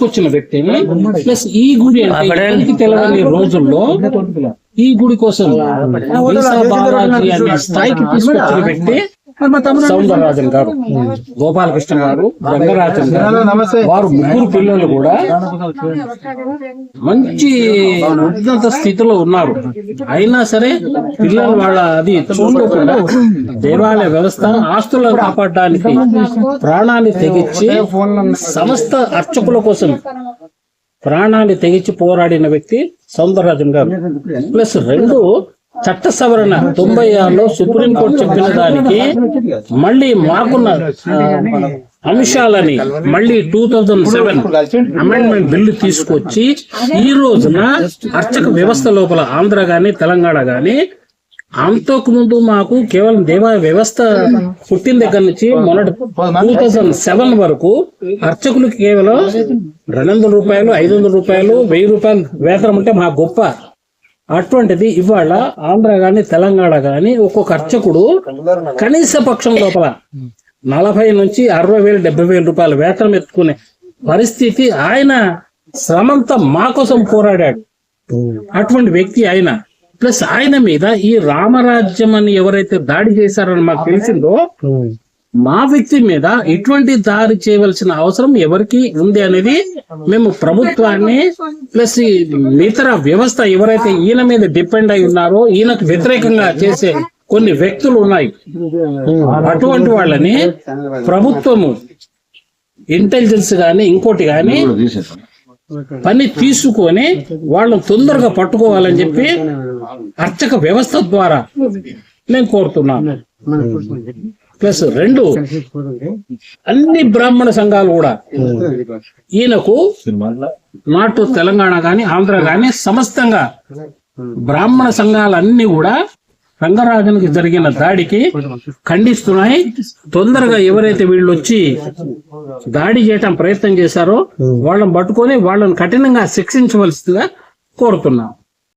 తీసుకొచ్చిన వ్యక్తిని ప్లస్ ఈ గుడి అంటే తెలవని రోజుల్లో ఈ గుడి కోసం వీసా బాలాజీ అనే స్థాయికి తీసుకొచ్చిన వ్యక్తి సౌందరరాజన్ గారు. గోపాలకృష్ణ గారు రంగరాజన్ గారు. వారు ముగ్గురు పిల్లలు కూడా మంచి ఉన్నత స్థితిలో ఉన్నారు. అయినా సరే పిల్లలు వాళ్ళ అది చూడకుండా దేవాలయ వ్యవస్థ ఆస్తులను కాపాడడానికి ప్రాణాన్ని తెగించి సమస్త అర్చకుల కోసం ప్రాణాన్ని తెగించి పోరాడిన వ్యక్తి సౌందరరాజన్ గారు. ప్లస్ రెండు చట్ట సవరణ తొంభై ఆరులో సుప్రీంకోర్టు చెప్పిన దానికి మళ్ళీ మాకున్న అంశాలని మళ్ళీ two thousand seven amendment bill తీసుకొచ్చి ఈ రోజున అర్చక వ్యవస్థ లోపల ఆంధ్ర గాని తెలంగాణ గాని అంతకుముందు మాకు కేవలం దేవాలయ వ్యవస్థ పుట్టిన దగ్గర నుంచి మొన్నటి టూ థౌజండ్ సెవెన్ వరకు అర్చకులు కేవలం రెండు వందల రూపాయలు ఐదు వందల రూపాయలు వెయ్యి రూపాయలు వేతనం ఉంటే మా గొప్ప అటువంటిది ఇవాళ ఆంధ్ర గాని తెలంగాణ గాని ఒక్కొక్క అర్చకుడు కనీస పక్షం లోపల నలభై నుంచి అరవై వేలు డెబ్బై వేల రూపాయలు వేతనం ఎత్తుకునే పరిస్థితి ఆయన శ్రమంతా మా కోసం పోరాడాడు. అటువంటి వ్యక్తి ఆయన. ప్లస్ ఆయన మీద ఈ రామరాజ్యం అని ఎవరైతే దాడి చేశారని మాకు తెలిసిందో మా వ్యక్తి మీద ఎటువంటి దారి చేయవలసిన అవసరం ఎవరికి ఉంది అనేది మేము ప్రభుత్వాన్ని ప్లస్ ఇతర వ్యవస్థ ఎవరైతే ఈయన మీద డిపెండ్ అయి ఉన్నారో ఈయనకు వ్యతిరేకంగా చేసే కొన్ని వ్యక్తులు ఉన్నాయి. అటువంటి వాళ్ళని ప్రభుత్వము ఇంటెలిజెన్స్ గాని ఇంకోటి గాని పని తీసుకొని వాళ్ళని తొందరగా పట్టుకోవాలని చెప్పి అర్చక వ్యవస్థ ద్వారా నేను కోరుతున్నాను ప్లస్ రెండు అన్ని బ్రాహ్మణ సంఘాలు కూడా. ఈయనకు నాటు తెలంగాణ గాని ఆంధ్ర గాని సమస్తంగా బ్రాహ్మణ సంఘాలన్నీ కూడా రంగరాజునికి జరిగిన దాడికి ఖండిస్తున్నాయి. తొందరగా ఎవరైతే వీళ్ళు వచ్చి దాడి చేయటం ప్రయత్నం చేశారో వాళ్ళని పట్టుకొని వాళ్ళని కఠినంగా శిక్షించవలసిందిగా కోరుతున్నాం.